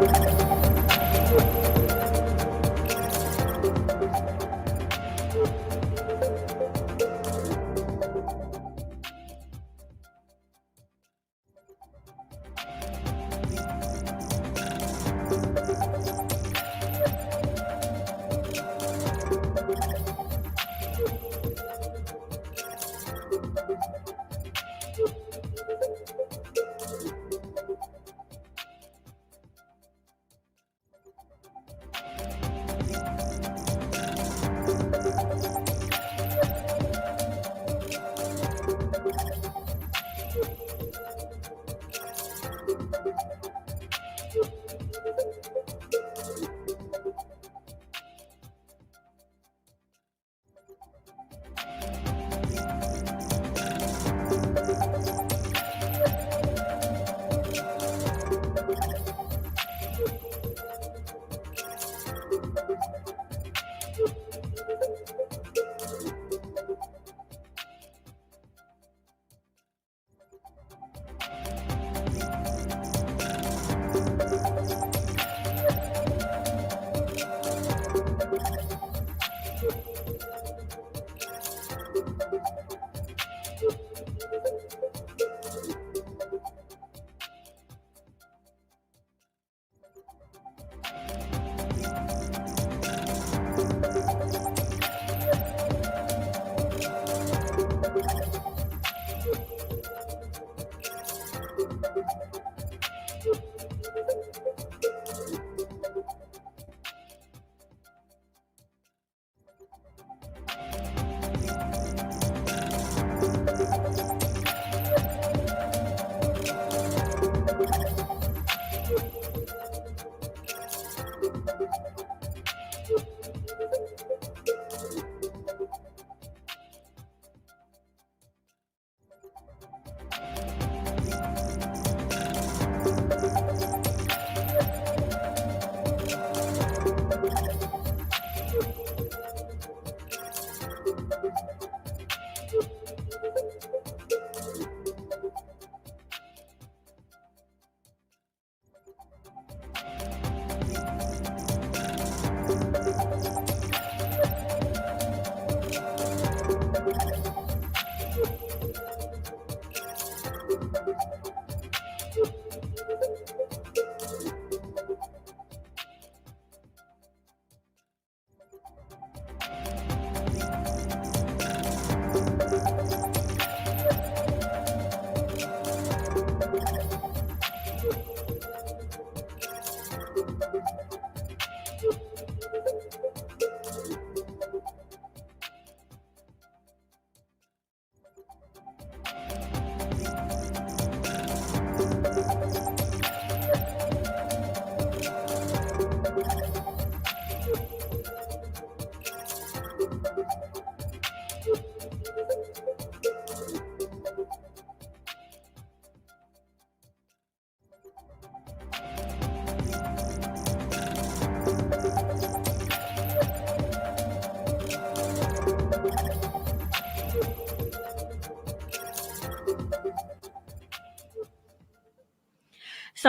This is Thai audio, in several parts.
ส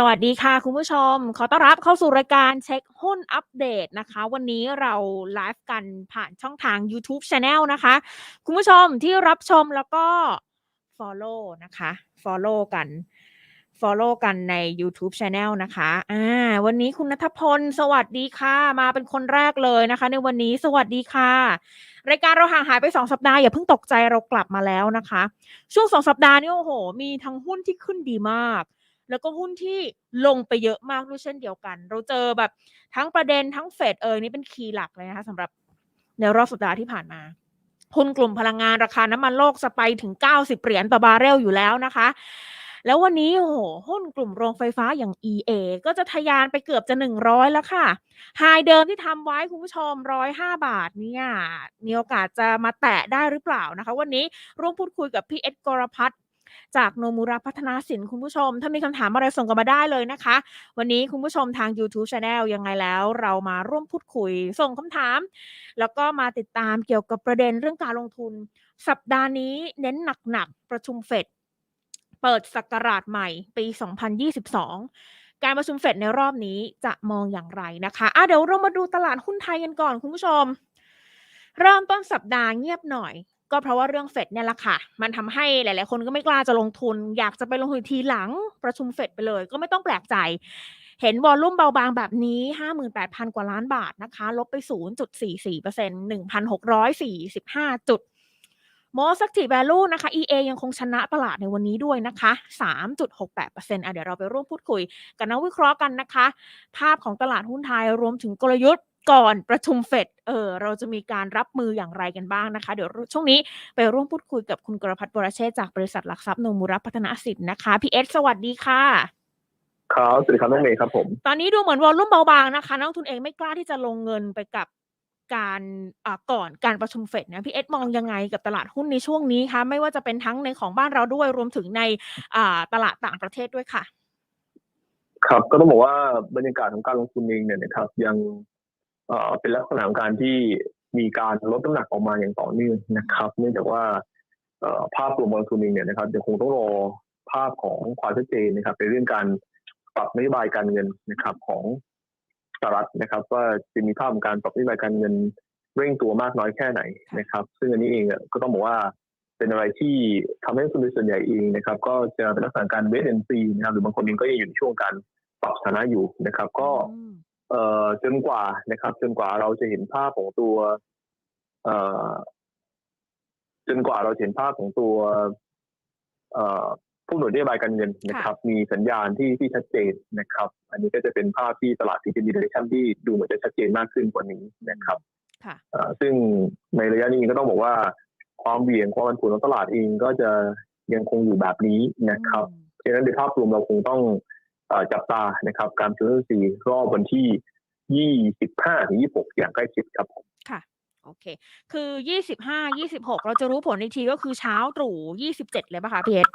วัสดีค่ะคุณผู้ชม ขอต้อนรับเข้าสู่รายการเช็คหุ้นอัปเดตนะคะ วันนี้เราไลฟ์กันผ่านช่องทาง YouTube Channel นะคะ คุณผู้ชมที่รับชมแล้วก็ Follow นะคะ Follow กัน Follow กันใน YouTube Channel นะคะอ่าวันนี้คุณนัทพล สวัสดีค่ะ มาเป็นคนแรกเลยนะคะ ในวันนี้สวัสดีค่ะ รายการเราห่างหายไป 2 สัปดาห์อย่าเพิ่งตกใจเรากลับมาแล้วนะคะ ช่วง 2 สัปดาห์นี้โอ้โห มีทั้งหุ้นที่ขึ้นดีมาก แล้วก็หุ้นที่ลงไปเยอะมากด้วยเช่นเดียวกัน เราเจอแบบทั้งประเด็นทั้งเฟดเอยนี่เป็นคีย์หลักเลยนะคะสำหรับในรอบสัปดาห์ที่ผ่านมาหุ้นกลุ่มพลังงานราคาน้ำมันโลกสไปถึง 90 เหรียญต่อบาร์เรลอยู่แล้วนะคะ แล้ววันนี้โอ้โหหุ้นกลุ่มโรงไฟฟ้าอย่าง EA ก็จะทะยานไปเกือบจะ 100 แล้วค่ะไฮเดิมที่ทำไว้คุณผู้ชม 105 บาทเนี่ยมีโอกาสจะมาแตะได้หรือเปล่านะคะ วันนี้ร่วมพูดคุยกับพี่เอ็ดกรพัฒน์ จากโนมูระพัฒนาสินคุณผู้ชม ถ้ามีคำถามอะไรส่งกันมาได้เลยนะคะ วันนี้คุณผู้ชมทาง YouTube Channel ยังไงแล้วเรามาร่วมพูดคุยส่งคำถาม แล้วก็มาติดตามเกี่ยวกับประเด็นเรื่องการลงทุน สัปดาห์นี้เน้นหนักๆประชุมเฟดเปิดศักราชใหม่ปี 2022 การประชุมเฟดในรอบนี้จะมองอย่างไรนะคะะเดี๋ยวเรามาดูตลาดหุ้นไทยกันก่อนคุณผู้ชม เริ่มต้นสัปดาห์เงียบหน่อย ก็เพราะว่าเรื่องเฟดเนี่ยแหละค่ะ มันทำให้หลาย ๆ คนก็ไม่กล้าจะลงทุน อยากจะไปลงทุนทีหลังประชุมเฟดไปเลย ก็ไม่ต้องแปลกใจ เห็นวอลลุ่มเบาบางแบบนี้ 58,000 กว่าล้านบาทนะคะ ลบไป 0.44% 1,645 จุด Most Active Value นะคะ EA ยังคงชนะตลาดในวันนี้ด้วยนะคะ 3.68%อะเดี๋ยวเราไปร่วมพูดคุยกับนักวิเคราะห์กันนะคะ ภาพของตลาดหุ้นไทยรวมถึงกลยุทธ์ ก่อนประชุมเฟดเออเราจะมีการรับมืออย่างไรกันบ้างนะคะ เดี๋ยวช่วงนี้ไปร่วมพูดคุยกับคุณกรพัฒน์บรเชษฐ์จากบริษัทหลักทรัพย์โนมูระพัฒนาสินนะคะพี่เอสสวัสดีค่ะครับสวัสดีครับน้องเมย์ครับผม ตอนนี้ดูเหมือนวอลลุ่มเบาบางนะคะ นักลงทุนเองไม่กล้าที่จะลงเงินไปกับการอ่าก่อนการประชุมเฟดนะพี่เอสมองยังไงกับตลาดหุ้นในช่วงนี้คะไม่ว่าจะเป็นทั้งในของบ้านเราด้วยรวมถึงในอ่าตลาดต่างประเทศด้วยค่ะ ครับก็ต้องบอกว่าบรรยากาศของการลงทุนเองเนี่ยนะครับยัง เป็นลักษณะของการที่มีการลดน้ำหนักออกมาอย่างต่อเนื่องนะครับ เนื่องจากว่าภาพรวมการลงทุนเองเนี่ยนะครับยังคงต้องรอภาพของความชัดเจนนะครับในเรื่องการปรับนโยบายการเงินนะครับของสหรัฐนะครับ ว่าจะมีภาพของการปรับนโยบายการเงินเร่งตัวมากน้อยแค่ไหนนะครับ ซึ่งอันนี้เองก็ต้องบอกว่าเป็นอะไรที่ทำให้คนส่วนใหญ่เองนะครับ ก็จะเป็นลักษณะการเวทแอนซีนะครับหรือบางคนเองก็ยังอยู่ในช่วงการปรับสถานะอยู่นะครับ ก็ เอ่อจนกว่านะครับ จนกว่าเราจะเห็นภาพของตัว เอ่อจนกว่าเราจะเห็นภาพของตัว เอ่อผู้หน่วยนโยบายการเงินนะครับ มีสัญญาณที่ที่ชัดเจนนะครับ อันนี้ก็จะเป็นภาพที่ตลาดที่เป็นดิเรชั่นที่ดูเหมือนจะชัดเจนมากขึ้นกว่านี้นะครับค่ะเอ่อซึ่งในระยะนี้ก็ต้องบอกว่า ความเหวี่ยงความผันผวนของตลาดเองก็จะยังคงอยู่แบบนี้นะครับอืมเพราะฉะนั้นในภาพรวมเราคงต้องเออ จับตานะครับ การประชุมสีรอบวันที่ 25ถึง26 อย่างใกล้ชิดครับผมค่ะโอเค คือยี่สิบห้ายี่สิบหกเราจะรู้ผลอีกทีก็คือเช้าตรู่ยี่สิบเจ็ดเลยป่ะคะพี่เอส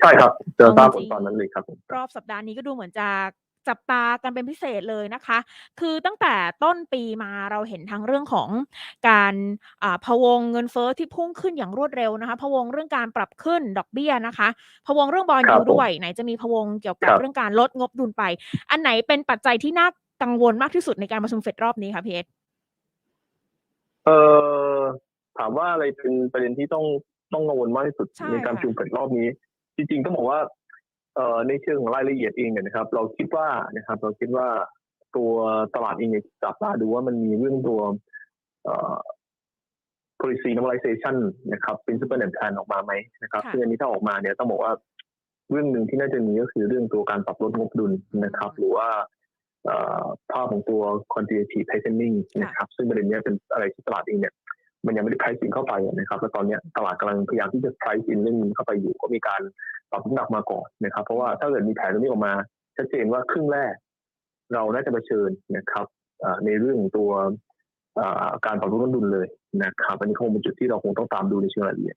ใช่ครับเจอทราบเอาผจริลงตอนนั้นเลยครับผมรอบสัปดาห์นี้ก็ดูเหมือนจะ จับตากันเป็นพิเศษเลยนะคะ คือตั้งแต่ต้นปีมาเราเห็นทั้งเรื่องของการอ่าพะวงเงินเฟ้อที่พุ่งขึ้นอย่างรวดเร็วนะคะพะวงเรื่องการปรับขึ้นดอกเบี้ยนะคะพะวงเรื่องบอลครัยูบผมด้วยไหนจะมีพะวงเกี่ยวกับครับเรื่องการลดงบดุลไป อันไหนเป็นปัจจัยที่น่ากังวลมากที่สุดในการประชุมเฟดรอบนี้คะพี่เอสเออถามว่าอะไรเป็นประเด็นที่ต้องต้องกังวลมากที่สุดใช่ในการประชุมเฟดรอบนี้ จริงๆต้องบอกว่าเอ่อ ในเชิงของรายละเอียดเองเนี่ยนะครับ เราคิดว่านะครับ เราคิดว่าตัวตลาดเองเนี่ยจับตาดูว่ามันมีเรื่องตัวเอ่อ policy normalization นะครับ principle and plan ออกมาไหมนะครับค่ะซึ่งอันนี้ถ้าออกมาเนี่ยต้องบอกว่าเรื่องหนึ่งที่น่าจะมีก็คือเรื่องตัวการปรับลดงบดุลนะครับ หรือว่าเอ่อภาพของตัว quantitative tightening นะครับ ซึ่งประเด็นเนี้ยเป็นอะไรที่ตลาดเองเนี่ย มันยังไม่ได้ price in เข้าไปนะครับแล้วตอนนี้ตลาดกำลังพยายามที่จะ price in เรื่องนี้เข้าไปอยู่ก็มีการปรับน้ำหนักมาก่อนนะครับ เพราะว่าถ้าเกิดมีแผนตรงนี้ออกมา ชัดเจนว่าครึ่งแรก เราน่าจะเผชิญนะครับในเรื่องของตัวการปรับลดต้นทุนเลยนะครับอันนี้คงเป็นจุดที่เราคงต้องตามดูในเชิงรายละเอียด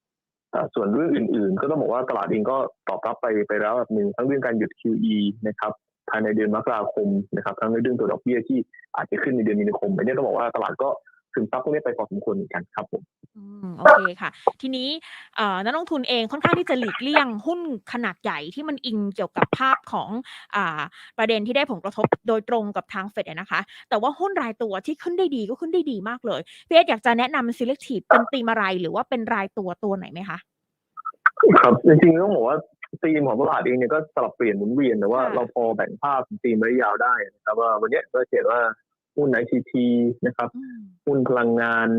ส่วนเรื่องอื่น ๆ ก็ต้องบอกว่าตลาดเองก็ตอบรับไปไปแล้วแบบหนึ่งทั้งเรื่องการหยุด QE นะครับภายในเดือนมกราคมนะครับทั้งในเรื่องตัวดอกเบี้ยที่อาจจะขึ้นในเดือนมีนาคมอันนี้ต้องบอกว่าตลาดก็ ซึมซับพวกนี้ไปพอสมควรเหมือนกันครับผมอืมโอเคค่ะ ทีนี้เอ่อนักลงทุนเองค่อนข้างที่จะหลีกเลี่ยงหุ้นขนาดใหญ่ที่มันอิงเกี่ยวกับภาพของอ่าประเด็นที่ได้ผลกระทบโดยตรงกับทางเฟดนะคะ แต่ว่าหุ้นรายตัวที่ขึ้นได้ดีก็ขึ้นได้ดีมากเลยพี่เอสอยากจะแนะนำ selective เป็นตีมอะไรหรือว่าเป็นรายตัวตัวไหนไหมคะครับจริงๆต้องบอกว่าธีมของตลาดเองเนี่ยก็สลับเปลี่ยนหมุนเวียนแต่ว่าค่ะเราพอแบ่งภาพธีมระยะยาวได้นะครับว่าวันเนี้ยก็เห็นว่า หุ้น ICT นะครับอืมหุ้นพลังงาน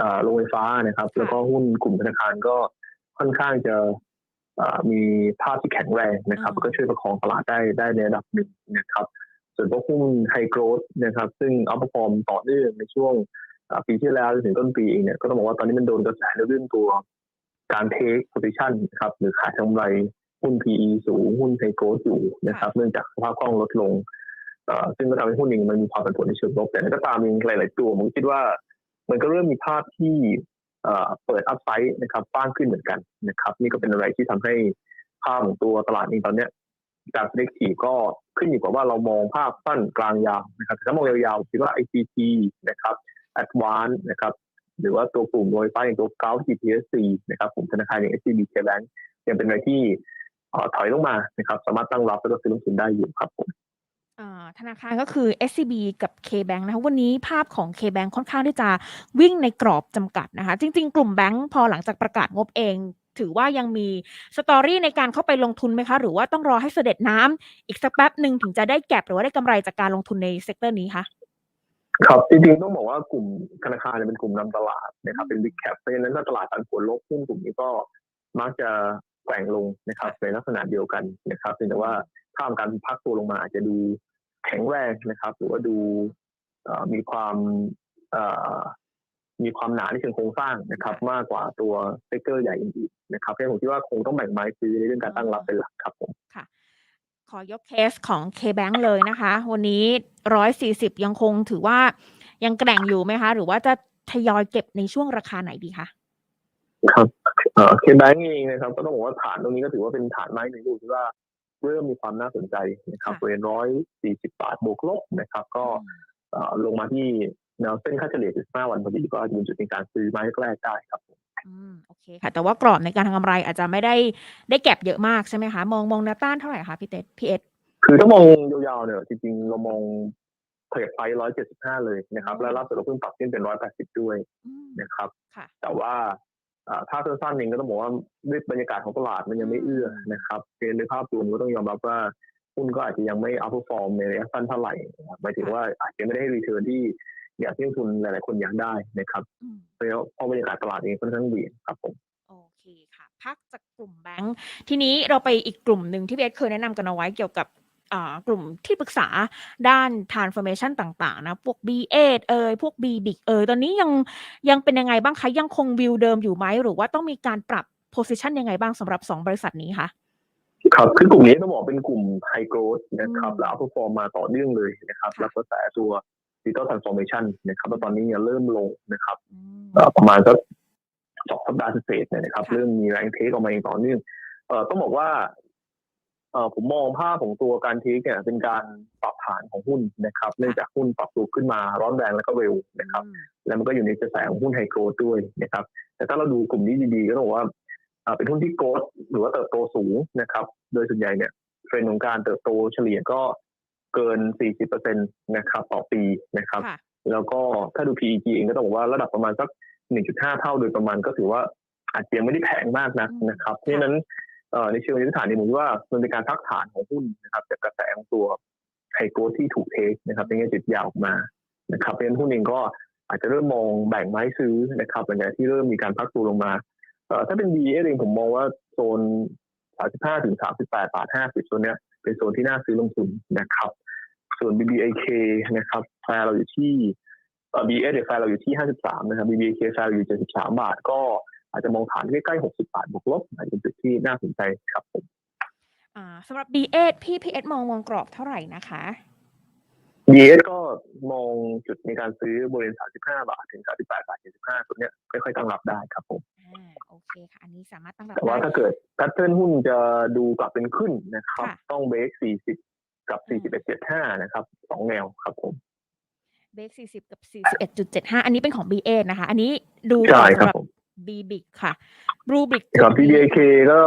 อ่าโรงไฟฟ้านะครับค่ะแล้วก็หุ้นกลุ่มธนาคารก็ค่อนข้างจะอ่ามีภาพที่แข็งแรงนะครับแล้วก็ช่วยประคองตลาดได้ได้ในระดับหนึ่งนะครับ ส่วนพวกหุ้นไฮโกรดนะครับ ซึ่งอัพพอร์มต่อเนื่องในช่วงอ่าปีที่แล้วจนถึงต้นปีเองเนี่ยก็ต้องบอกว่าตอนนี้มันโดนกระแสในเรื่องตัวการเทคโพซิชันนะครับหรือขายกำไรหุ้น PE สูง หุ้นไฮโกรดอยู่นะครับ เนื่องจากสภาพคล่องลดลงเอ่อ ซึ่งก็ทำให้หุ้นเองมันมีความผันผวนในเชิงลบแต่นั้นก็ตามเองหลาย ๆ ตัวผมคิดว่า มันก็เริ่มมีภาพที่เปิดอัพไซด์นะครับบ้างขึ้นเหมือนกันนะครับ นี่ก็เป็นอะไรที่ทำให้ภาพของตัวตลาดเองตอนเนี้ยจากเล็กทีก็ขึ้นอยู่กับว่าเรามองภาพสั้นกลางยาวนะครับถ้ามองยาวๆคิดว่า ICT นะครับ Advance นะครับหรือว่าตัวกลุ่มโดยไฟอย่างตัว g u l f GPSC นะครับผมธนาคารอย่าง SCB K Bank ยังเป็นอะไรที่ถอยลงมานะครับ สามารถตั้งรับแล้วก็ซื้อลงทุนได้อยู่ครับผม อ่าธนาคารก็คือ SCB กับ KBank นะคะวันนี้ภาพของ KBank ค่อนข้างที่จะวิ่งในกรอบจำกัดนะคะ จริง ๆ กลุ่มแบงก์พอหลังจากประกาศงบเอง ถือว่ายังมีสตอรี่ในการเข้าไปลงทุนไหมคะ หรือว่าต้องรอให้เสด็จน้ำอีกสักแป๊บหนึ่งถึงจะได้แก็บหรือว่าได้กำไรจากการลงทุนในเซกเตอร์นี้คะครับจริงๆต้องบอกว่ากลุ่มธนาคารเนี่ยเป็นกลุ่มนำตลาดนะครับเป็น big cap เพราะฉะนั้นถ้าตลาดผันผวนลบหุ้นกลุ่มนี้ก็มักจะแกว่งลงนะครับในลักษณะเดียวกันนะครับเพียงแต่ว่าถ้าการพักตัวลงมาอาจจะดู แข็งแรงนะครับ หรือว่าดูเอ่อมีความเอ่อมีความหนาในเชิงโครงสร้างนะครับ มากกว่าตัวเซกเตอร์ใหญ่อื่นๆนะครับเพราะฉะนั้นผมคิดว่าคงต้องแบ่งไม้ซื้อในเรื่องการตั้งรับเป็นหลักครับผมขอยกเคสของ KBank เลยนะคะ วันนี้140ยังคงถือว่ายังแกร่งอยู่ไหมคะ หรือว่าจะทยอยเก็บในช่วงราคาไหนดีคะครับเอ่อเคแบงก์เองนะครับก็ต้องบอกว่าฐานตรงนี้ก็ถือว่าเป็นฐานไม้หนึ่งที่ว่า เริ่มมีความน่าสนใจนะครับค่ะบริเวณร้อยสี่สิบบาทบวกลบนะครับ ก็เอ่อลงมาที่แนวเส้นค่าเฉลี่ย15วันพอดีก็อาจจะเป็นจุดในการซื้อไม้แรกได้ครับอืมโอเคค่ะ แต่ว่ากรอบในการทำกำไรอาจจะไม่ได้ได้แก็บเยอะมากใช่ไหมคะ มองมองแนวต้านเท่าไหร่คะพี่เต็ดพี่เอสคือถ้ามองยาวๆเนี่ยจริงๆ เรามองเทรดไฟร้อยเจ็ดสิบห้าเลยนะครับอ๋อแล้วล่าสุดเราเพิ่งปรับขึ้นเป็นร้อยแปดสิบด้วยอืมนะครับค่ะแต่ว่าอ่า ถ้าสั้นๆเองก็ต้องบอกว่าด้วยบรรยากาศของตลาดมันยังไม่เอื้อนะครับเพียงในภาพรวมก็ต้องยอมรับว่าหุ้นก็อาจจะยังไม่อัพฟอร์มในระยะสั้นเท่าไหร่หมายถึงว่าอาจจะไม่ได้รีเทิร์นที่อยากที่ทุนหลายๆคนอยากได้นะครับอืมเพราะฉะนั้นเพราะบรรยากาศตลาดเองค่อนข้างดีครับผมโอเคค่ะพักจากกลุ่มแบงค์ทีนี้เราไปอีกกลุ่มหนึ่งที่เอสเคยแนะนำกันเอาไว้เกี่ยวกับ อ่ากลุ่มที่ปรึกษาด้าน transformation ต่าง ๆ นะ พวก B8 เอ่ยพวก B Big เอ่ยตอนนี้ยังยังเป็นยังไงบ้างคะ ยังคงวิวเดิมอยู่ไหม หรือว่าต้องมีการปรับ position ยังไงบ้างสำหรับ 2 บริษัทนี้คะครับคือกลุ่มนี้ต้องบอกเป็นกลุ่มไฮโกร h นะครับอืมแล้วอัพฟอร์มมาต่อเนื่องเลยนะครับค่ะแล้วก็แต่ตัวดิจิตอลทรานส์ฟอร์เมชันนะครับแล้วตอนนี้เนี่ยเริ่มลงนะครับอืมเอ่อประมาณสักสองสัปดาห์เศษๆเนี่ยนะครับค่ะเริ่มมีแรงเทคออกมาอย่างต่อเนื่องเอ่อต้องบอกว่าเอ่อ ผมมองภาพของตัวการเทคเนี่ยเป็นการปรับฐานของหุ้นนะครับ เนื่องจากหุ้นปรับตัวขึ้นมาร้อนแรงแล้วก็เร็วนะครับอืมแล้วมันก็อยู่ในกระแสของหุ้นไฮโกรดด้วยนะครับ แต่ถ้าเราดูกลุ่มนี้ดีๆก็ต้องบอกว่าเอ่อเป็นหุ้นที่โกรดหรือว่าเติบโตสูงนะครับ โดยส่วนใหญ่เนี่ยเทรนด์ของการเติบโตเฉลี่ยก็เกิน 40%นะครับต่อปีนะครับค่ะแล้วก็ถ้าดู PEG เองก็ต้องบอกว่าระดับประมาณสัก 1.5 เท่าโดยประมาณก็ถือว่าอาจจะยังไม่ได้แพงมากนะอืมนะครับเพราะฉะนั้นเอ่อ ในเชิงพื้นฐานเนี่ผมว่ามันเป็นการพักฐานของหุ้นนะครับจากกระแสของตัวไฮโกรที่ถูกเทคนะครับเป็นเงี้ยจุดยาวออกมานะครับเพราะฉะนั้นหุ้นเองก็อาจจะเริ่มมองแบ่งไม้ซื้อนะครับหลังจากที่เริ่มมีการพักตัวลงมาเอ่อถ้าเป็น BA เองผมมองว่าโซน 35ถึง38บาท50โซนเนี้ยเป็นโซนที่น่าซื้อลงทุนนะครับ ส่วน BBAK นะครับแฟร์เราอยู่ที่เอ่อ BS เดี๋ยวแฟร์เราอยู่ที่ 53 นะครับ BBAK แฟร์เราอยู่ 73 บาทก็ อาจจะมองฐานที่ใกล้ๆ60บาทบวกลบอาจจะเป็นจุดที่น่าสนใจครับผมอ่าสำหรับ B8 พี่พี่เอสมองวงกรอบเท่าไหร่นะคะ BS ก็มองจุดในการซื้อบริเวณ35 บาท ถึง 38 บาท 75ตัวเนี้ยค่อยๆตั้งรับได้ครับผมอ่าโอเคค่ะ อันนี้สามารถตั้งรับแต่ว่าได้ถ้าเกิดแพทเทิร์นหุ้นจะดูกลับเป็นขึ้นนะครับค่ะต้องเบรก40 กับอืม41.75 นะครับสองแนวครับผมเบรก40 กับ 41.75 อันนี้เป็นของ B8 นะคะ อันนี้ดูใช่ต่อครับสำหรับ ผม B Big ค่ะ Blue Big กับกลุ่มนี้ PBAK ก็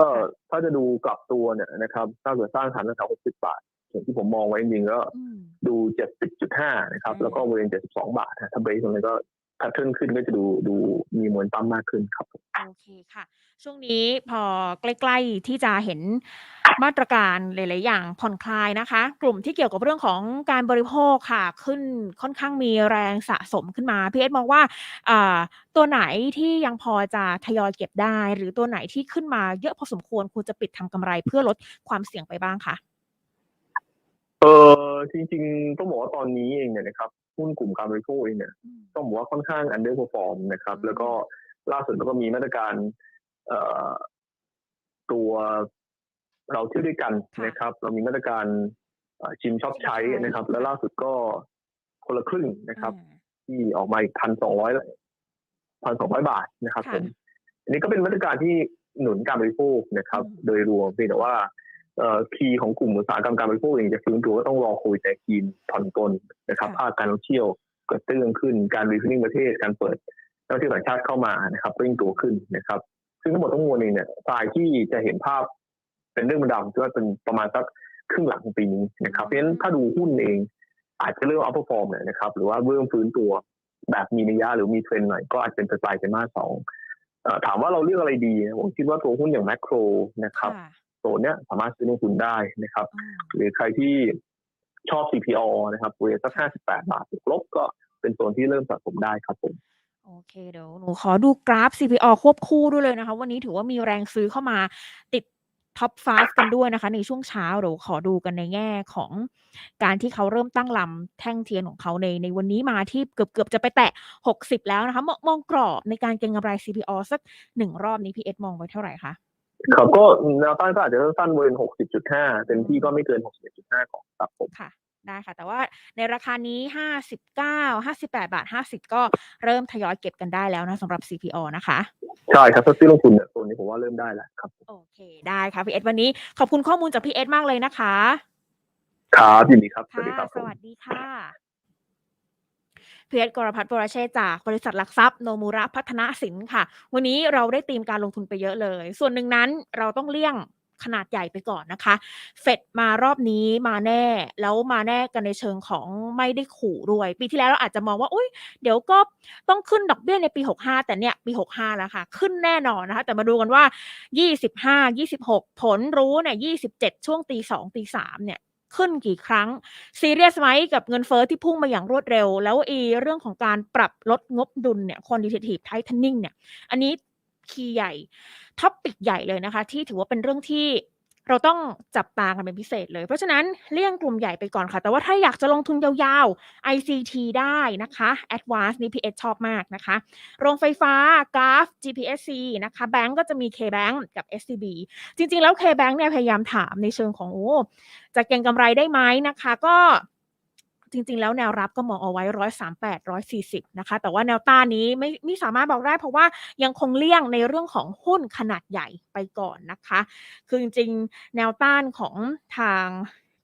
ถ้าจะดูกลับตัวเนี่ยนะครับถ้าเกิดสร้างฐานตั้งแต่60 บาทอย่างที่ผมมองไว้จริงๆก็อืมดู 70.5 นะครับอืมแล้วก็บริเวณ 72 บาทนะถ้าเบรกตรงนี้ก็แพทเทิร์นขึ้นก็จะดูดูมีมวลตั้มมากขึ้นครับโอเคค่ะ ช่วงนี้พอใกล้ๆที่จะเห็นมาตรการหลายๆอย่างผ่อนคลายนะคะ กลุ่มที่เกี่ยวกับเรื่องของการบริโภคค่ะ ขึ้นค่อนข้างมีแรงสะสมขึ้นมาพี่เอสมองว่าอ่าตัวไหนที่ยังพอจะทยอยเก็บได้ หรือตัวไหนที่ขึ้นมาเยอะพอสมควรควรจะปิดทำกำไรเพื่อลดความเสี่ยงไปบ้างคะเออจริงๆต้องบอกว่าตอนนี้เองเนี่ยนะครับ หุ้นกลุ่มการบริโภคเองเนี่ยอืมต้องบอกว่าค่อนข้าง underperform นะครับอืมแล้วก็ล่าสุดเราก็มีมาตรการเอ่อตัวเราเที่ยวด้วยกันนะครับ เรามีมาตรการเอ่อชิมช็อปใช้นะครับ แล้วล่าสุดก็คนละครึ่งนะครับอ่าที่ออกมาอีกพันสองร้อยพันสองร้อยบาทนะครับค่ะผมอันนี้ก็เป็นมาตรการที่หนุนการบริโภคนะครับอืมโดยรวมเพียงแต่ว่าเอ่อ คีย์ของกลุ่มอุตสาหกรรมการบริโภคเองจะฟื้นตัวก็ต้องรอโควิดแต่จีนผ่อนปลนนะครับภาคการท่องเที่ยวเกิดเตื้องขึ้นการรีฟิลลิ่งประเทศการเปิดนักท่องเที่ยวต่างชาติเข้ามานะครับเร่งตัวขึ้นนะครับ ซึ่งทั้งหมดทั้งมวลเองเนี่ยสายที่จะเห็นภาพเป็นเรื่องเป็นราวที่ว่าเป็นประมาณสักครึ่งหลังของปีนี้นะครับเพราะฉะนั้นถ้าดูหุ้นเอง อาจจะเริ่มอัพเปอร์ฟอร์มเนี่ยนะครับ หรือว่าเริ่มฟื้นตัวแบบมีนัยยะหรือมีเทรนด์หน่อยก็อาจจะเป็นปลายไตรมาสสองเอ่อถามว่าเราเลือกอะไรดีนะผมคิดว่าตัวหุ้นอย่างแมคโครนะครับ ค่ะตัวเนี้ยสามารถซื้อลงทุนได้นะครับอืมหรือใครที่ชอบ CPO นะครับเวทสัก58บาทบวกลบก็เป็นโซนที่เริ่มสะสมได้ครับผมโอเคเดี๋ยวหนูขอดูกราฟ CPO ควบคู่ด้วยเลยนะคะ วันนี้ถือว่ามีแรงซื้อเข้ามาติดท็อป5กันด้วยนะคะ ในช่วงเช้าเดี๋ยวขอดูกันในแง่ของการที่เขาเริ่มตั้งลำแท่งเทียนของเขาในในวันนี้มาที่เกือบเกือบจะไปแตะ 60 แล้วนะคะมองมองกรอบในการเก็งกำไร CPO สักหนึ่งรอบนี้พี่เอสมองไว้เท่าไหร่คะ ครับก็แนวต้านก็อาจจะสั้นๆบริเวณ60.5เต็มที่ก็ไม่เกิน61.5ของครับผมค่ะได้ค่ะ แต่ว่าในราคานี้59 58บาท50ก็เริ่มทยอยเก็บกันได้แล้วนะสำหรับ CPO นะคะ ใช่ครับถ้าซื้อลงทุนเนี่ยโซนนี้ผมว่าเริ่มได้แล้วครับ โอเค ได้ค่ะพี่เอสวันนี้ขอบคุณข้อมูลจากพี่เอสมากเลยนะคะ ครับยินดีครับ สวัค่ะสดีครับผสมวัสดีค่ะ พีเอสกรพัฒน์วรเชษจากบริษัทหลักทรัพย์โนมูระพัฒนาสินค่ะ วันนี้เราได้ตีมการลงทุนไปเยอะเลย ส่วนหนึ่งนั้นเราต้องเลี่ยงขนาดใหญ่ไปก่อนนะคะ เฟดมารอบนี้มาแน่ แล้วมาแน่กันในเชิงของไม่ได้ขู่ด้วย ปีที่แล้วเราอาจจะมองว่า อุ้ยเดี๋ยวก็ต้องขึ้นดอกเบี้ยในปี 65 แต่เนี่ยปี 65 แล้วค่ะ ขึ้นแน่นอนนะคะ แต่มาดูกันว่า 25 26 ผลรู้เนี่ย 27 ช่วงตี 2 ตี 3 เนี่ย ขึ้นกี่ครั้งซีเรียสไหมกับเงินเฟอ้อที่พุ่งมาอย่างรวดเร็ว แล้วอีเรื่องของการปรับลดงบดุลเนี่ยคนดีเทตีบไททันนิ่งเนี่ย อันนี้คีย์ใหญ่ท็อปปิกใหญ่เลยนะคะ ที่ถือว่าเป็นเรื่องที่ เราต้องจับตากันเป็นพิเศษเลย เพราะฉะนั้นเลี่ยงกลุ่มใหญ่ไปก่อนค่ะ แต่ว่าถ้าอยากจะลงทุนยาวๆ ICT ได้นะคะ Advance นี่ PS ชอบมากนะคะ โรงไฟฟ้า g a f GPSC นะคะแบงก์ก็จะมี KBank กับ SCB จริงๆ แล้ว KBank เนี่ยพยายามถามในเชิงของโอ้จะเก็งกำไรได้ไหมนะคะ ก็ จริง ๆ แล้วแนวรับก็มองเอาไว้ร้อยสามแปดร้อยสี่สิบนะคะ แต่ว่าแนวต้านนี้ไม่ไม่สามารถบอกได้ เพราะว่ายังคงเลี่ยงในเรื่องของหุ้นขนาดใหญ่ไปก่อนนะคะ คือจริงๆ แนวต้านของทาง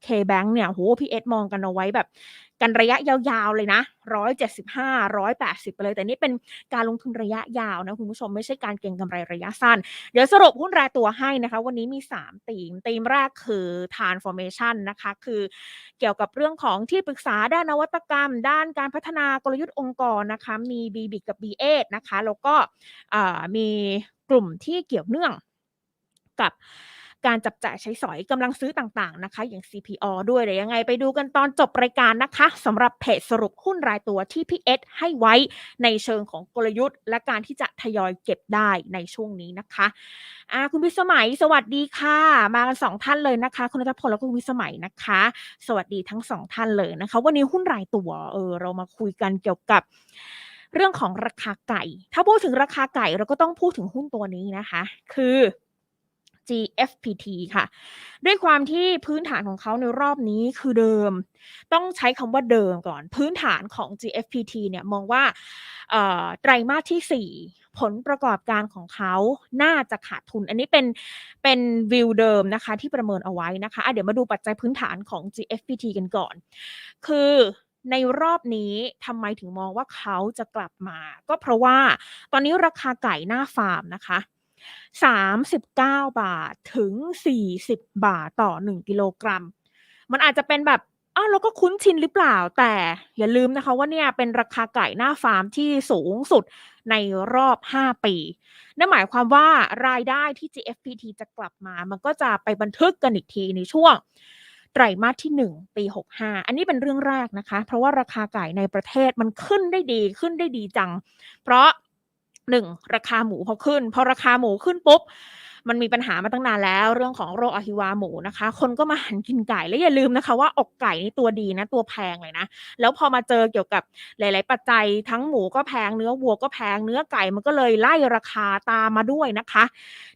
K-Bank เนี่ยโหพี่เอสมองกันเอาไว้แบบ กันระยะยาวๆเลยนะร้อยเจ็ดสิบห้าร้อยแปดสิบไปเลย แต่นี่เป็นการลงทุนระยะยาวนะคุณผู้ชมไม่ใช่การเก็งกำไรระยะสั้น เดี๋ยวสรุปหุ้นรายตัวให้นะคะ วันนี้มี3ธีมธีมแรกคือ transformation นะคะ คือเกี่ยวกับเรื่องของที่ปรึกษาด้านนวัตกรรม ด้านการพัฒนากลยุทธ์องค์กรนะคะ มี b b กับ b 8นะคะ แล้วก็มีกลุ่มที่เกี่ยวเนื่องกับ การจับจ่ายใช้สอยกำลังซื้อต่างๆนะคะ อย่าง CPO ด้วยเดี๋ยวยังไงไปดูกันตอนจบรายการนะคะสำหรับเพจสรุปหุ้นรายตัวที่พี่เอสให้ไว้ในเชิงของกลยุทธ์ และการที่จะทยอยเก็บได้ในช่วงนี้นะคะอ่าคุณพิสมัยสวัสดีค่ะ มากันสองท่านเลยนะคะ คุณนัทพลและคุณพิสมัยนะคะ สวัสดีทั้งสองท่านเลยนะคะ วันนี้หุ้นรายตัวเออเรามาคุยกันเกี่ยวกับเรื่องของราคาไก่ ถ้าพูดถึงราคาไก่เราก็ต้องพูดถึงหุ้นตัวนี้นะคะ คือ GFPT ค่ะ ด้วยความที่พื้นฐานของเขาในรอบนี้คือเดิม ต้องใช้คำว่าเดิมก่อน พื้นฐานของ GFPT เนี่ยมองว่าไตรมาสที่ 4 ผลประกอบการของเขาน่าจะขาดทุน อันนี้เป็นเป็นวิวเดิมนะคะที่ประเมินเอาไว้นะคะะเดี๋ยวมาดูปัจจัยพื้นฐานของ GFPT กันก่อน คือในรอบนี้ทำไมถึงมองว่าเขาจะกลับมา ก็เพราะว่าตอนนี้ราคาไก่หน้าฟาร์มนะคะ 39 บาทถึง 40 บาทต่อ 1 กิโลกรัม มันอาจจะเป็นแบบอ้าวเราก็คุ้นชินหรือเปล่า แต่อย่าลืมนะคะว่าเนี่ยเป็นราคาไก่หน้าฟาร์มที่สูงสุดในรอบ 5 ปี นั่นหมายความว่ารายได้ที่ GFPT จะกลับมา มันก็จะไปบันทึกกันอีกทีในช่วงไตรมาสที่ 1 ปี 65 อันนี้เป็นเรื่องแรกนะคะ เพราะว่าราคาไก่ในประเทศมันขึ้นได้ดีขึ้นได้ดีจัง เพราะ หนึ่งราคาหมูพอขึ้น พอราคาหมูขึ้นปุ๊บมันมีปัญหามาตั้งนานแล้ว เรื่องของโรคอหิวาหมูนะคะ คนก็มาหันกินไก่แล้วอย่าลืมนะคะ ว่าอกไก่นี่ตัวดีนะ ตัวแพงเลยนะ แล้วพอมาเจอเกี่ยวกับหลาย ๆ ปัจจัยทั้งหมูก็แพงเนื้อวัวก็แพงเนื้อไก่มันก็เลยไล่ราคาตามมาด้วยนะคะ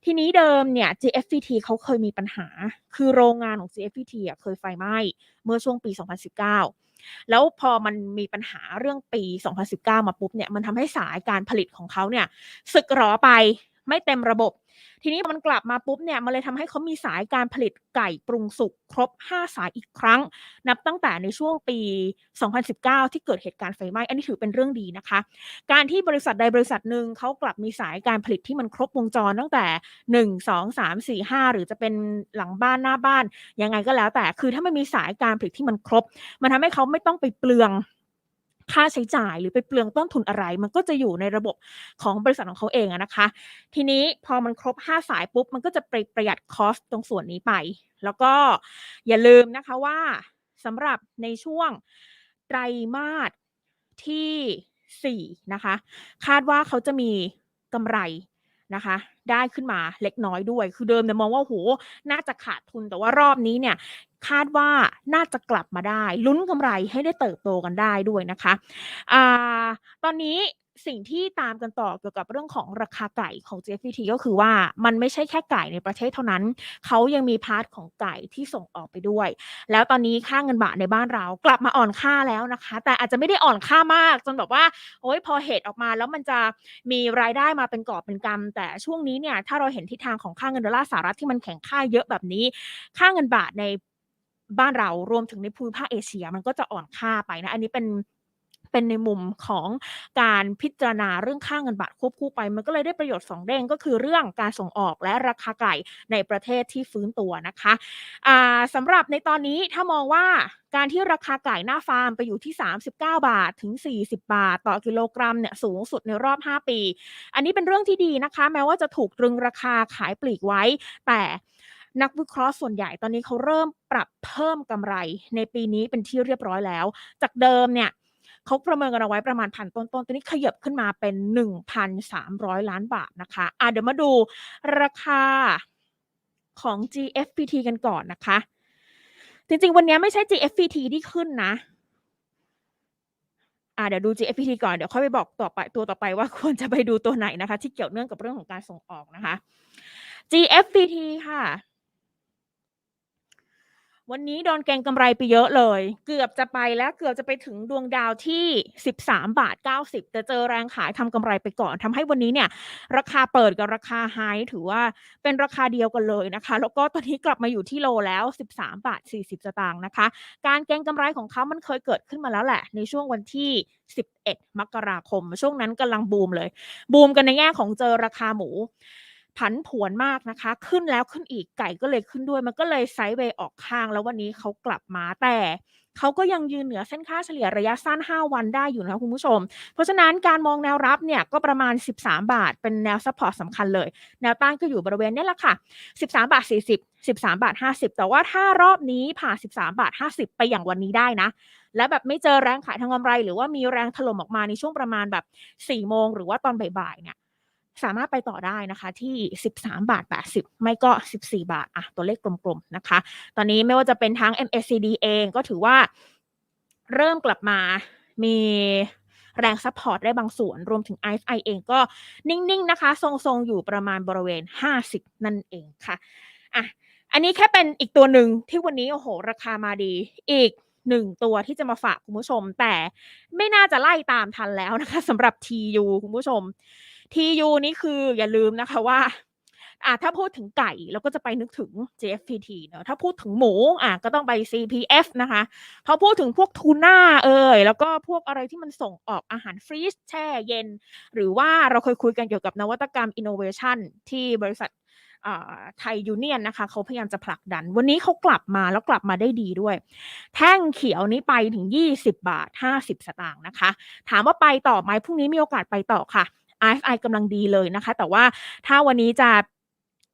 ทีนี้เดิมเนี่ย GFT เขาเคยมีปัญหา คือโรงงานของ GFT อะเคยไฟไหม้เมื่อช่วงปี 2019 แล้วพอมันมีปัญหาเรื่องปี 2019 มาปุ๊บเนี่ยมันทำให้สายการผลิตของเขาเนี่ยสึกหรอไปไม่เต็มระบบ ทีนี้มันกลับมาปุ๊บเนี่ยมันเลยทำให้เขามีสายการผลิตไก่ปรุงสุกครบ 5 สายอีกครั้ง นับตั้งแต่ในช่วงปี 2019 ที่เกิดเหตุการณ์ไฟไหม้อันนี้ถือเป็นเรื่องดีนะคะ การที่บริษัทใดบริษัทหนึ่งเขากลับมีสายการผลิตที่มันครบวงจรตั้งแต่ 1 2 3 4 5 หรือจะเป็นหลังบ้านหน้าบ้านยังไงก็แล้วแต่คือถ้ามันมีสายการผลิตที่มันครบ มันทำให้เขาไม่ต้องไปเปลือง ค่าใช้จ่ายหรือไปเปลืองต้นทุนอะไร มันก็จะอยู่ในระบบของบริษัทของเขาเองนะคะ ทีนี้พอมันครบ 5 สายปุ๊บ มันก็จะไปประหยัดคอสตรงส่วนนี้ไป แล้วก็อย่าลืมนะคะว่าสำหรับในช่วงไตรมาสที่ 4 นะคะ คาดว่าเขาจะมีกำไร นะคะ ได้ขึ้นมาเล็กน้อยด้วย คือเดิมเนี่ยมองว่าโหน่าจะขาดทุนแต่ว่ารอบนี้เนี่ยคาดว่าน่าจะกลับมาได้ ลุ้นกำไรให้ได้เติบโตกันได้ด้วยนะคะอ่าตอนนี้ สิ่งที่ตามกันต่อเกี่ยวกับเรื่องของราคาไก่ของ JFPT ก็คือว่ามันไม่ใช่แค่ไก่ในประเทศเท่านั้น เขายังมีพาร์ทของไก่ที่ส่งออกไปด้วย แล้วตอนนี้ค่าเงินบาทในบ้านเรากลับมาอ่อนค่าแล้วนะคะ แต่อาจจะไม่ได้อ่อนค่ามากจนแบบว่าโอ๊ยพอเหตุออกมาแล้วมันจะมีรายได้มาเป็นกอบเป็นกำแต่ช่วงนี้เนี่ยถ้าเราเห็นทิศทางของค่าเงินดอลลาร์สหรัฐที่มันแข็งค่าเยอะแบบนี้ ค่าเงินบาทในบ้านเรารวมถึงในภูมิภาคเอเชียมันก็จะอ่อนค่าไปนะ อันนี้เป็น เป็นในมุมของการพิจารณาเรื่องค่าเงินบาทควบคู่ไป มันก็เลยได้ประโยชน์สองเด้งก็คือเรื่องการส่งออกและราคาไก่ในประเทศที่ฟื้นตัวนะคะอ่าสำหรับในตอนนี้ถ้ามองว่าการที่ราคาไก่หน้าฟาร์มไปอยู่ที่ 39 บาทถึง 40 บาท ต่อกิโลกรัมเนี่ยสูงสุดในรอบ 5 ปี อันนี้เป็นเรื่องที่ดีนะคะ แม้ว่าจะถูกตรึงราคาขายปลีกไว้ แต่นักวิเคราะห์ส่วนใหญ่ตอนนี้เขาเริ่มปรับเพิ่มกำไรในปีนี้เป็นที่เรียบร้อยแล้ว จากเดิมเนี่ย เขาประเมินกันเอาไว้ประมาณพันต้นๆตอนนี้ขยับขึ้นมาเป็น 1,300 ล้านบาทนะคะอะเดี๋ยวมาดูราคาของ GFPT กันก่อนนะคะ จริงๆ วันนี้ไม่ใช่ GFPT ที่ขึ้นนะอ่าเดี๋ยวดู GFPT ก่อนเดี๋ยวค่อยไปบอกต่อไปตัวต่อไปว่าควรจะไปดูตัวไหนนะคะ ที่เกี่ยวเนื่องกับเรื่องของการส่งออกนะคะ GFPT ค่ะ วันนี้โดนเก็งกำไรไปเยอะเลย เกือบจะไปแล้วเกือบจะไปถึงดวงดาวที่ 13 บาท 90 แต่เจอแรงขายทำกำไรไปก่อนทำให้วันนี้เนี่ย ราคาเปิดกับราคาไฮถือว่าเป็นราคาเดียวกันเลยนะคะ แล้วก็ตอนนี้กลับมาอยู่ที่โลแล้ว 13 บาท 40 สตางค์นะคะ การเก็งกำไรของเขามันเคยเกิดขึ้นมาแล้วแหละ ในช่วงวันที่ 11 มกราคม ช่วงนั้นกำลังบูมเลย บูมกันในแง่ของเจอราคาหมู ผันผวนมากนะคะ ขึ้นแล้วขึ้นอีกไก่ก็เลยขึ้นด้วย มันก็เลยไซด์เวย์ออกข้างแล้ววันนี้เขากลับมาแต่เขาก็ยังยืนเหนือเส้นค่าเฉลี่ยระยะสั้น 5 วันได้อยู่นะคะคุณผู้ชม เพราะฉะนั้นการมองแนวรับเนี่ยก็ประมาณ 13 บาท เป็นแนวซัพพอร์ตสำคัญเลย แนวต้านก็อยู่บริเวณนี้แหละค่ะ 13 บาท 40 13 บาท 50 แต่ว่าถ้ารอบนี้ผ่าน 13 บาท 50 ไปอย่างวันนี้ได้นะ และแบบไม่เจอแรงขายทางกำไร หรือว่ามีแรงถล่มออกมาในช่วงประมาณแบบ 4 โมง หรือว่าตอนบ่ายๆเนี่ย สามารถไปต่อได้นะคะที่ 13 บาท 80 ไม่ก็ 14 บาทอะตัวเลขกลมๆนะคะ ตอนนี้ไม่ว่าจะเป็นทั้ง MACD เองก็ถือว่าเริ่มกลับมามีแรงซัพพอร์ตได้บางส่วน รวมถึง IFI เองก็นิ่งๆนะคะ ทรงๆ อยู่ประมาณบริเวณ 50 นั่นเองค่ะอะ อันนี้แค่เป็นอีกตัวหนึ่งที่วันนี้ โอ้โห ราคามาดีอีกหนึ่งตัวที่จะมาฝากคุณผู้ชม แต่ไม่น่าจะไล่ตามทันแล้วนะคะสำหรับ TU คุณผู้ชม TU นี่คืออย่าลืมนะคะว่าอ่าถ้าพูดถึงไก่เราก็จะไปนึกถึง JFPT เนอะถ้าพูดถึงหมูอะก็ต้องไป CPF นะคะพอพูดถึงพวกทูน่าเอ่ยแล้วก็พวกอะไรที่มันส่งออกอาหารฟรีซแช่เย็น หรือว่าเราเคยคุยกันเกี่ยวกับนวัตกรรม innovation ที่บริษัทไทยยูเนียนนะคะเขาพยายามจะผลักดัน วันนี้เขากลับมาแล้วกลับมาได้ดีด้วย แท่งเขียวนี้ไปถึง 20 บาท 50 สตางค์นะคะ ถามว่าไปต่อไหมพรุ่งนี้มีโอกาสไปต่อค่ะ RFI กำลังดีเลยนะคะ แต่ว่าถ้าวันนี้จะ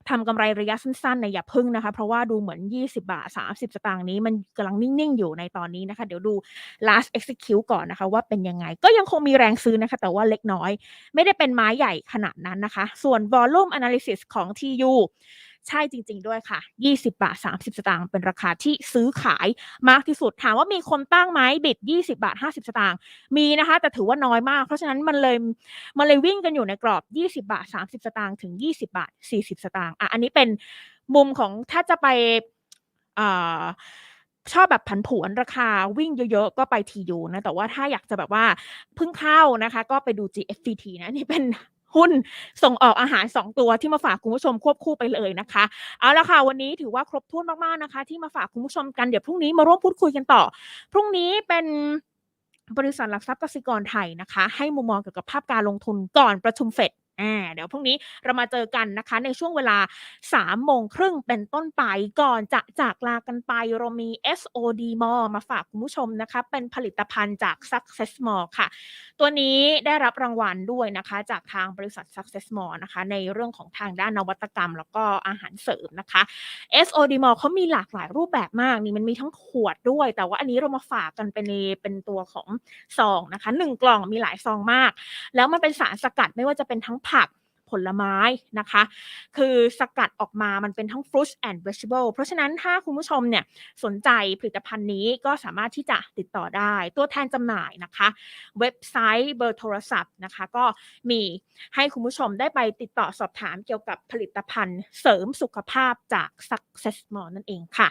ทำกำไรระยะสั้นๆเนี่ยอย่าพึ่งนะคะ เพราะว่าดูเหมือน 20 บาท 30 สตางค์นี้มันกำลังนิ่ง ๆ อยู่ในตอนนี้นะคะ เดี๋ยวดู last execute ก่อนนะคะ ว่าเป็นยังไง ก็ยังคงมีแรงซื้อนะคะ แต่ว่าเล็กน้อย ไม่ได้เป็นไม้ใหญ่ขนาดนั้นนะคะ ส่วน volume analysis ของ TU ใช่จริง ๆ ด้วยค่ะ 20 บาท 30 สตางค์เป็นราคาที่ซื้อขายมากที่สุด ถามว่ามีคนตั้งไหมบิด 20 บาท 50 สตางค์มีนะคะ แต่ถือว่าน้อยมาก เพราะฉะนั้นมันเลยมันเลยวิ่งกันอยู่ในกรอบ 20 บาท 30 สตางค์ถึง 20 บาท 40 สตางค์อะอันนี้เป็นมุมของถ้าจะไปอชอบแบบผันผวนราคาวิ่งเยอะๆ ก็ไป TU นะ แต่ว่าถ้าอยากจะแบบว่าเพิ่งเข้านะคะ ก็ไปดู gft นะ นี่เป็น หุ้นส่งออกอาหาร 2 ตัวที่มาฝากคุณผู้ชมควบคู่ไปเลยนะคะ เอาละค่ะวันนี้ถือว่าครบถ้วนมากๆนะคะ ที่มาฝากคุณผู้ชมกันเดี๋ยวพรุ่งนี้มาร่วมพูดคุยกันต่อ พรุ่งนี้เป็นบริษัทหลักทรัพย์กสิกรไทยนะคะ ให้มุมมองเกี่ยวกับภาพการลงทุนก่อนประชุมเฟด อ่าเดี๋ยวพรุ่งนี้เรามาเจอกันนะคะ ในช่วงเวลา3โมงครึ่งเป็นต้นไปก่อนจะจากลากันไปเรามี SOD Mall มาฝากคุณผู้ชมนะคะ เป็นผลิตภัณฑ์จาก Success Mall ค่ะ ตัวนี้ได้รับรางวัลด้วยนะคะ จากทางบริษัท Success Mall นะคะ ในเรื่องของทางด้านนวัตกรรม แล้วก็อาหารเสริมนะคะ SOD Mall เขามีหลากหลายรูปแบบมากนี่มันมีทั้งขวดด้วย แต่ว่าอันนี้เรามาฝากกันเป็นในเป็นตัวของซองนะคะหนึ่งกล่องมีหลายซองมาก แล้วมันเป็นสารสกัดไม่ว่าจะเป็นทั้งผักผลไม้นะคะ คือสกัดออกมามันเป็นทั้ง fruit and vegetable เพราะฉะนั้นถ้าคุณผู้ชมเนี่ยสนใจผลิตภัณฑ์นี้ก็สามารถที่จะติดต่อได้ ตัวแทนจำหน่ายนะคะ เว็บไซต์เบอร์โทรศัพท์นะคะ ก็มีให้คุณผู้ชมได้ไปติดต่อสอบถามเกี่ยวกับผลิตภัณฑ์เสริมสุขภาพจาก Success Mall นั่นเองค่ะ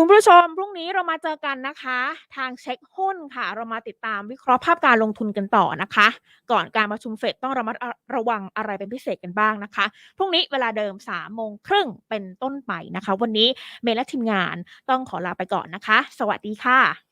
คุณผู้ชม พรุ่งนี้เรามาเจอกันนะคะ ทางเช็คหุ้นค่ะ เรามาติดตามวิเคราะห์ภาพการลงทุนกันต่อนะคะ ก่อนการประชุมเฟดต้องระมัดระวังอะไรเป็นพิเศษกันบ้างนะคะ พรุ่งนี้เวลาเดิม3ามโมงครึ่งเป็นต้นไปนะคะ วันนี้เมย์และทีมงานต้องขอลาไปก่อนนะคะ สวัสดีค่ะ